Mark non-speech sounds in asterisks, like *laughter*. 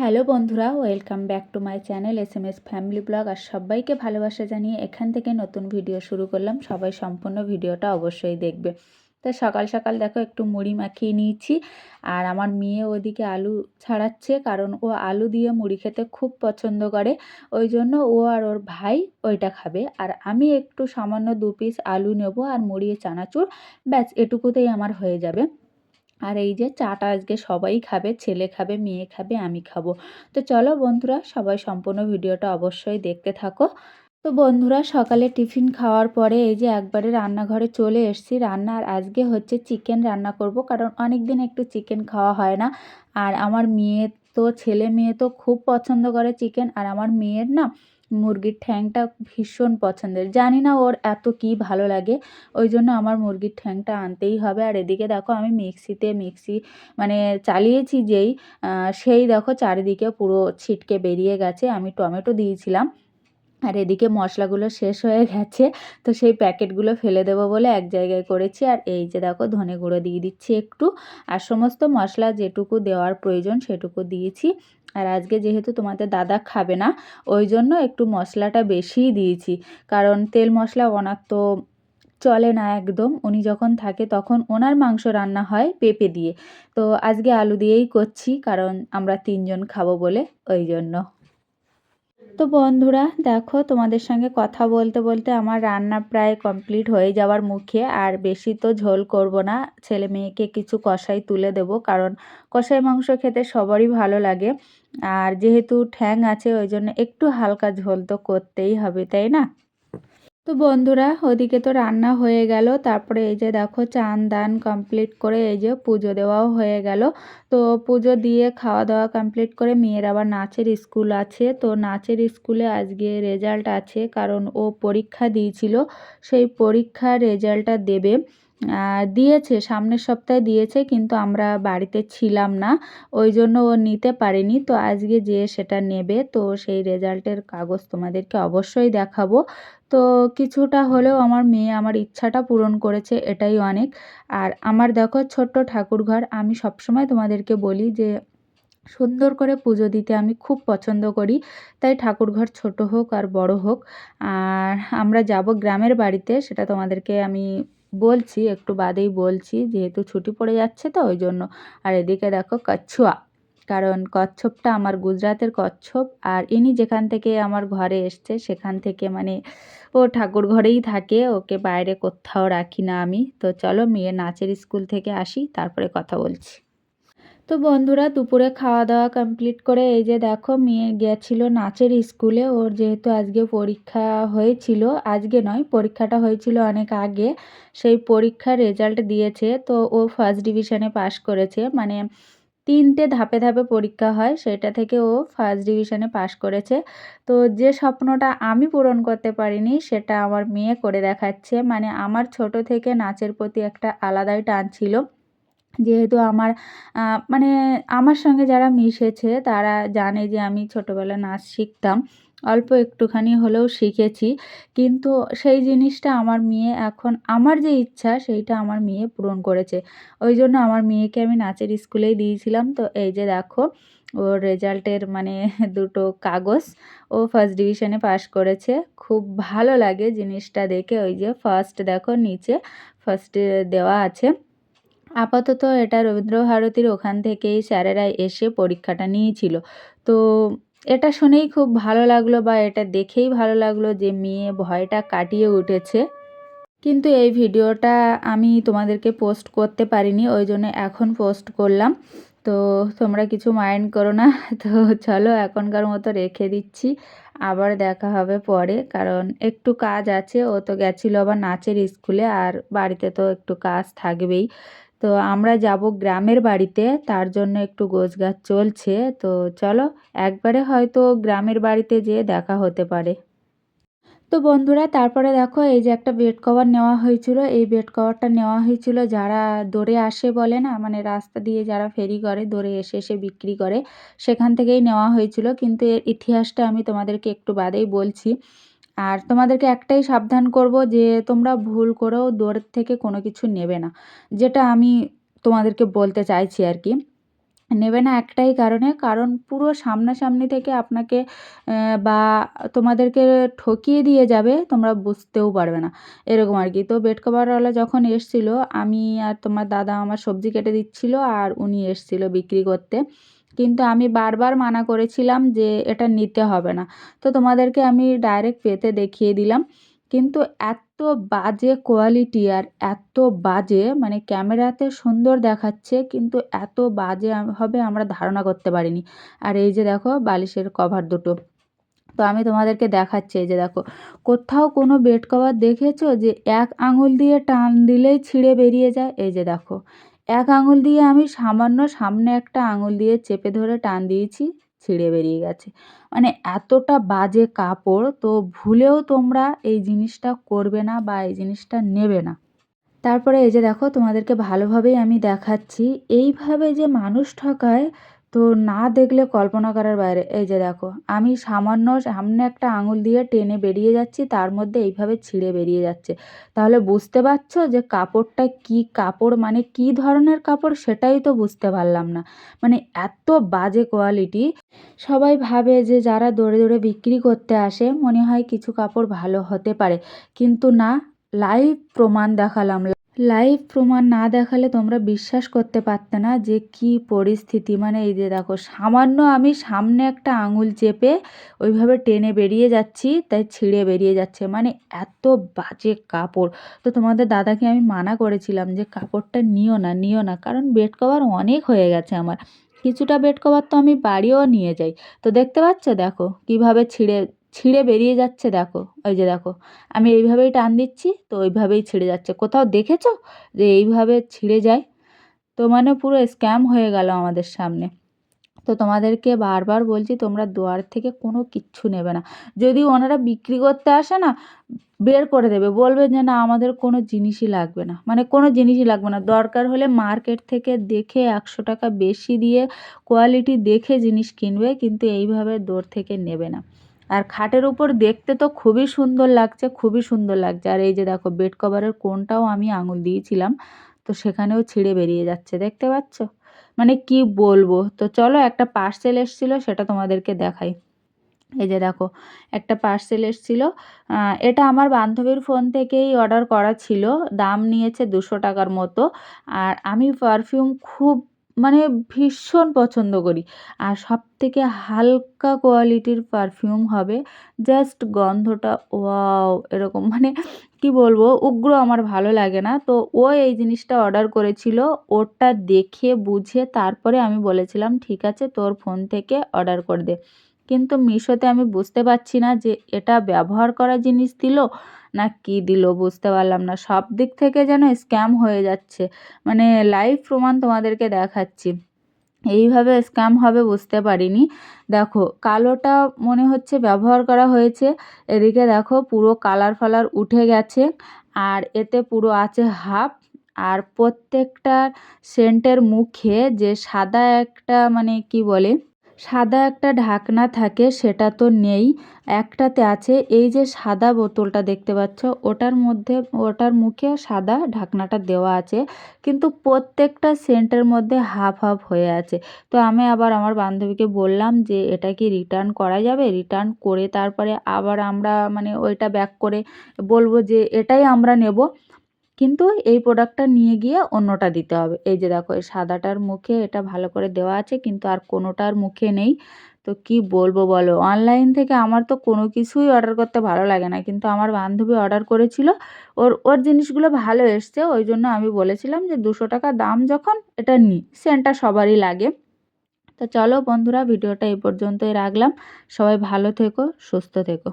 Hello বন্ধুরা, welcome back to my channel S M S family blog. আর সবাইকে ভালোবাসা জানিয়ে এখান থেকে নতুন ভিডিও শুরু করলাম। সবাই সম্পূর্ণ ভিডিওটা অবশ্যই দেখবে। তো সকাল সকাল দেখো, একটু মুড়ি মাখিয়ে নিয়েছি। আর আমার মেয়ে ওদিকে আলু ছাড়াচ্ছে, কারণ ও আলু দিয়ে মুড়ি খেতে খুব পছন্দ করে। ওই জন্য ও আর ওর ভাই ওইটা খাবে। আর আমি একটু সামান্য দু পিস আলু নেব আর মুড়িয়ে চানাচুর, ব্যাস এটুকুতেই আমার হয়ে যাবে। আর এই যে চাটা আজকে সবাই খাবে, ছেলে খাবে, মেয়ে খাবে, আমি খাব। তো চলো বন্ধুরা, সবাই সম্পূর্ণ ভিডিওটা অবশ্যই দেখতে থাকো। তো বন্ধুরা, সকালে টিফিন খাওয়ার পরে এই যে একবারে রান্নাঘরে চলে এসেছি রান্নার আজকে হচ্ছে চিকেন রান্না করব, কারণ অনেক দিন একটু চিকেন খাওয়া হয় না। আর আমার মেয়ে তো, ছেলে মেয়ে তো খুব পছন্দ করে চিকেন, আর আমার মেয়ের না মুরগির ঠ্যাংটা ভীষণ পছন্দের। জানি না ওর এত কি ভালো লাগে, ওই জন্য আমার মুরগির ঠ্যাংটা আনতেই হবে। আর এদিকে দেখো আমি মিক্সিতে মিক্সি মানে চালিয়েছি যেই সেই দেখো চারিদিকে পুরো ছিটকে বেরিয়ে গেছে। আমি টমেটো দিয়েছিলাম, আর এদিকে মশলাগুলো শেষ হয়ে গেছে। তো সেই প্যাকেটগুলো ফেলে দেবো বলে এক জায়গায় করেছি। আর এই যে দেখো ধনে গুঁড়ো দিয়ে দিচ্ছি একটু, আর সমস্ত মশলা যেটুকু দেওয়ার প্রয়োজন সেটুকু দিয়েছি। আর আজকে যেহেতু তোমাদের দাদা খাবে না, ওই জন্য একটু মশলাটা বেশিই দিয়েছি। কারণ তেল মশলা ওনার তো চলে না একদম। উনি যখন থাকে তখন ওনার মাংস রান্না হয় পেঁপে দিয়ে। তো আজকে আলু দিয়েই করছি, কারণ আমরা তিনজন খাব বলে, ওই জন্য। তো বন্ধুরা, দেখো তোমাদের সঙ্গে কথা বলতে বলতে আমার রান্না প্রায় কমপ্লিট হয়ে যাওয়ার মুখে। আর বেশি তো ঝোল করব না, ছেলে মেয়েকে কিছু কষাই তুলে দেব, কারণ কষাই মাংস খেতে সবারই ভালো লাগে। আর যেহেতু ঠ্যাং আছে, ওই জন্য একটু হালকা ঝোল তো করতেই হবে, তাই না? তো বন্ধুরা, ওদিকে তো রান্না হয়ে গেল। তারপরে এই যে দেখো, চান দান কমপ্লিট করে এই যে পুজো দেওয়াও হয়ে গেল। তো পুজো দিয়ে খাওয়া দাওয়া কমপ্লিট করে মেয়ের আবার নাচের স্কুল আছে। তো নাচের স্কুলে আজকে রেজাল্ট আছে, কারণ ও পরীক্ষা দিয়েছিল। সেই পরীক্ষার রেজাল্টটা দেবে। দিয়েছে, সামনের সপ্তাহে দিয়েছে, কিন্তু আমরা বাড়িতে ছিলাম না। ওই জন্য ও নিতে পারেনি। তো আজকে যেয়ে সেটা নেবে, তো সেই রেজাল্টের কাগজ তোমাদেরকে অবশ্যই দেখাবো। তো কিছুটা হলেও আমার মেয়ে আমার ইচ্ছাটা পূরণ করেছে, এটাই অনেক। আর আমার দেখো ছোট্ট ঠাকুরঘর, আমি সবসময় তোমাদেরকে বলি যে সুন্দর করে পুজো দিতে আমি খুব পছন্দ করি। তাই ঠাকুরঘর ছোট হোক আর বড় হোক, আর আমরা যাব গ্রামের বাড়িতে, সেটা তোমাদেরকে আমি বলছি, একটু বাদেই বলছি, যেহেতু ছুটি পড়ে যাচ্ছে তো, ওই জন্য। আর এদিকে দেখো কচ্ছুয়া কারণ কচ্ছপটা আমার গুজরাতের কচ্ছপ, আর ইনি যেখান থেকে আমার ঘরে এসছে, সেখান থেকে মানে ও ঠাকুর ঘরেই থাকে, ওকে বাইরে কোথাও রাখি না আমি। তো চলো মেয়ে নাচের স্কুল থেকে আসি, তারপরে কথা বলছি। তো বন্ধুরা, দুপুরে খাওয়া দাওয়া কমপ্লিট করে এই যে দেখো, মেয়ে গেছিল নাচের স্কুলে। ওর যেহেতু আজকে পরীক্ষা হয়েছিল, আজকে নয়, পরীক্ষাটা হয়েছিল অনেক আগে। সেই পরীক্ষার রেজাল্ট দিয়েছে, তো ও ফার্স্ট ডিভিশনে পাশ করেছে। মানে তিনটে ধাপে ধাপে পরীক্ষা হয়, সেটা থেকে ও ফার্স্ট ডিভিশনে পাশ করেছে। তো যে স্বপ্নটা আমি পূরণ করতে পারিনি, সেটা আমার মেয়ে করে দেখাচ্ছে। মানে আমার ছোট থেকে নাচের প্রতি একটা আলাদাই টান ছিল। যেহেতু আমার মানে আমার সঙ্গে যারা মিশেছে তারা জানে যে আমি ছোটোবেলায় নাচ শিখতাম। অল্প একটুখানি হলেও শিখেছি। কিন্তু সেই জিনিসটা আমার মেয়ে এখন, আমার যে ইচ্ছা সেইটা আমার মেয়ে পূরণ করেছে। ওই জন্য আমার মেয়েকে আমি নাচের স্কুলেই দিয়েছিলাম। তো এই যে দেখো, ওর রেজাল্টের মানে *laughs* দুটো কাগজ ও ফার্স্ট ডিভিশনে পাশ করেছে। খুব ভালো লাগে জিনিসটা দেখে। ওই যে ফার্স্ট দেখো, নিচে ফার্স্টে দেওয়া আছে। আপাতত এটা রবীন্দ্রভারতীর ওখান থেকেই স্যারেরা এসে পরীক্ষাটা নিয়েছিল। তো এটা শুনেই খুব ভালো লাগল বা এটা দেখেই ভালো লাগল যে মেয়ে ভয়টা কাটিয়ে উঠেছে। কিন্তু এই ভিডিওটা আমি তোমাদেরকে পোস্ট করতে পারিনি, ওই জন্য এখন পোস্ট করলাম। তো তোমরা কিছু মাইন্ড করো না, তো চলো এখনকার মতো রেখে দিচ্ছি। আবার দেখা হবে পরে, কারণ একটু কাজ আছে, ও তো গেছিল আবার নাচের স্কুলে, আর বাড়িতে তো একটু কাজ থাকবেই। তো আমরা যাব গ্রামের বাড়িতে, তার জন্য একটু গোছগাছ চলছে। তো চলো, একবারে হয়তো গ্রামের বাড়িতে যেয়ে দেখা হতে পারে। তো বন্ধুরা, তারপরে দেখো, এই যে একটা বেড কভার নেওয়া হয়েছিল। এই বেড কভারটা নেওয়া হয়েছিল যারা দৌড়ে আসে বলে না মানে রাস্তা দিয়ে যারা ফেরি করে, দৌড়ে এসে এসে বিক্রি করে, সেখান থেকেই নেওয়া হয়েছিল। কিন্তু এর ইতিহাসটা আমি তোমাদেরকে একটু বাদেই বলছি। আর তোমাদেরকে একটাই সাবধান করব যে তোমরা ভুল করেও দৌড়ের থেকে কোনো কিছু নেবে না। যেটা আমি তোমাদেরকে বলতে চাইছি আর কি। নেবে না একটাই কারণে, কারণ পুরো সামনাসামনি থেকে আপনাকে বা তোমাদেরকে ঠকিয়ে দিয়ে যাবে, তোমরা বুঝতেও পারবে না। এরকম আর কি। তো বেড কভারওয়ালা যখন এসছিলো, আমি আর তোমার দাদা আমার সবজি কেটে দিচ্ছিল, আর উনি এসছিলো বিক্রি করতে। কিন্তু আমি বারবার মানা করেছিলাম যে এটা নিতে হবে না। তো তোমাদেরকে আমি ডাইরেক্ট পেতে দেখিয়ে দিলাম। কিন্তু এত বাজে কোয়ালিটি আর এত বাজে মানে ক্যামেরাতে সুন্দর দেখাচ্ছে, কিন্তু এত বাজে হবে আমরা ধারণা করতে পারিনি। আর এই যে দেখো বালিশের কভার দুটো। তো আমি তোমাদেরকে দেখাচ্ছি এই যে দেখো। কোথাও কোনো বেড কভার দেখেছ যে এক আঙুল দিয়ে টান দিলেই ছিঁড়ে বেরিয়ে যায়? এই যে দেখো। এক আঙুল দিয়ে আমি সামান্য সামনে একটা আঙুল দিয়ে চেপে ধরে টান দিয়েছি, ছিঁড়ে বেরিয়ে গেছে। মানে এতটা বাজে কাপড়, তো ভুলেও তোমরা এই জিনিসটা করবে না বা এই জিনিসটা নেবে না। তারপরে এই যে দেখো, তোমাদেরকে ভালোভাবেই আমি দেখাচ্ছি। এইভাবে যে মানুষ ঠকায় তো না দেখলে কল্পনা করার বাইরে। এই যে দেখো, আমি সামান্য সামনে একটা আঙুল দিয়ে টেনে বেরিয়ে যাচ্ছি, তার মধ্যে এইভাবে ছিঁড়ে বেরিয়ে যাচ্ছে। তাহলে বুঝতে পারছ যে কাপড়টা কি কাপড় মানে কি ধরনের কাপড় সেটাই তো বুঝতে পারলাম না। মানে এত বাজে কোয়ালিটি। সবাই ভাবে যে যারা দৌড়ে দৌড়ে বিক্রি করতে আসে, মনে হয় কিছু কাপড় ভালো হতে পারে। কিন্তু না লাইভ প্রমাণ দেখালাম। লাইভ প্রমাণ না দেখালে তোমরা বিশ্বাস করতে পারতে না যে কি পরিস্থিতি। মানে এই যে দেখো, সামান্য আমি সামনে একটা আঙুল চেপে ওইভাবে টেনে বেরিয়ে যাচ্ছি, তাই ছিঁড়ে বেরিয়ে যাচ্ছে। মানে এত বাজে কাপড়। তো তোমাদের দাদাকে আমি মানা করেছিলাম যে কাপড়টা নিও না নিও না, কারণ বেড কভার অনেক হয়ে গেছে আমার। কিছুটা বেড কভার তো আমি বাড়িও নিয়ে যাই। তো দেখতে পাচ্ছ? দেখো, কীভাবে ছিঁড়ে ছিঁড়ে বেরিয়ে যাচ্ছে, দেখো। ওই যে দেখো, আমি এইভাবেই টান দিচ্ছি, তো ওইভাবেই ছিঁড়ে যাচ্ছে। কোথাও দেখেছ যে এইভাবে ছিঁড়ে যায়? তো মানে পুরো স্ক্যাম হয়ে গেল আমাদের সামনে। তো তোমাদেরকে বারবার বলছি, তোমরা দোয়ার থেকে কোনো কিচ্ছু নেবে না। যদি ওনারা বিক্রি করতে আসে না, বের করে দেবে। বলবে যে, না, আমাদের কোনো জিনিসই লাগবে না। মানে কোনো জিনিসই লাগবে না। দরকার হলে মার্কেট থেকে দেখে একশো টাকা বেশি দিয়ে কোয়ালিটি দেখে জিনিস কিনবে, কিন্তু এইভাবে দৌড় থেকে নেবে না। আর খাটের উপর দেখতে তো খুবই সুন্দর লাগছে, খুবই সুন্দর লাগছে। আর এই যে দেখো বেড কভারের কোনটাও আমি আঙুল দিয়েছিলাম, তো সেখানেও ছিঁড়ে বেরিয়ে যাচ্ছে, দেখতে পাচ্ছ? মানে কি বলব? তো চলো একটা পার্সেল এসেছিল, সেটা তোমাদেরকে দেখাই। এই যে দেখো, একটা পার্সেল এসেছিল এটা আমার বান্ধবীর ফোন থেকেই অর্ডার করা ছিল, দাম নিয়েছে দুশো টাকার মতো। আর আমি পারফিউম খুব মানে ভীষণ পছন্দ করি। আর সব থেকে হালকা কোয়ালিটির পারফিউম হবে জাস্ট গন্ধটা, ওয়াও, এরকম। মানে কি বলব, উগ্র আমার ভালো লাগে না। তো ও এই জিনিসটা অর্ডার করেছিল, ওটা দেখে, বুঝে তারপরে আমি বলেছিলাম, ঠিক আছে, তোর ফোন থেকে অর্ডার করে দে। কিন্তু মিশোতে আমি বুঝতে পারছি না যে এটা ব্যবহার করা জিনিস দিল না কি দিল বুঝতে পারলাম না। সব দিক থেকে যেন স্ক্যাম হয়ে যাচ্ছে। মানে লাইভ প্রমাণ তোমাদেরকে দেখাচ্ছি। এইভাবে স্ক্যাম হবে বুঝতে পারিনি। দেখো, কালোটা মনে হচ্ছে ব্যবহার করা হয়েছে। এদিকে দেখো, পুরো কালার ফালার উঠে গেছে। আর এতে পুরো আছে হাফ। আর প্রত্যেকটা সেন্টের মুখে যে সাদা একটা মানে কি বলে সাদা একটা ঢাকনা থাকে, সেটা তো নেই। একটাতে আছে এই যে সাদা বোতলটা দেখতে পাচ্ছ, ওটার মধ্যে, ওটার মুখে সাদা ঢাকনাটা দেওয়া আছে। কিন্তু প্রত্যেকটা সেন্টের মধ্যে হাফ হাফ হয়ে আছে। তো আমি আবার আমার বান্ধবীকে বললাম যে, এটা কি রিটার্ন করা যাবে? রিটার্ন করে তারপরে আবার আমরা মানে ওইটা ব্যাক করে বলব যে, এটাই আমরা নেব। কিন্তু এই প্রোডাক্টটা নিয়ে গিয়ে অন্যটা দিতে হবে। এই যে দেখো, এই সাদাটার মুখে এটা ভালো করে দেওয়া আছে, কিন্তু আর কোনোটার মুখে নেই। তো কি বলব বলো? অনলাইন থেকে আমার তো কোনো কিছুই অর্ডার করতে ভালো লাগে না, কিন্তু আমার বান্ধবী অর্ডার করেছিল। ওর ওর জিনিসগুলো ভালো এসছে, ওই জন্য আমি বলেছিলাম যে দুশো টাকা দাম যখন এটা নিই সেন্টটা সবারই লাগে। তো চলো বন্ধুরা, ভিডিওটা এই পর্যন্তই রাখলাম। সবাই ভালো থেকো, সুস্থ থেকো।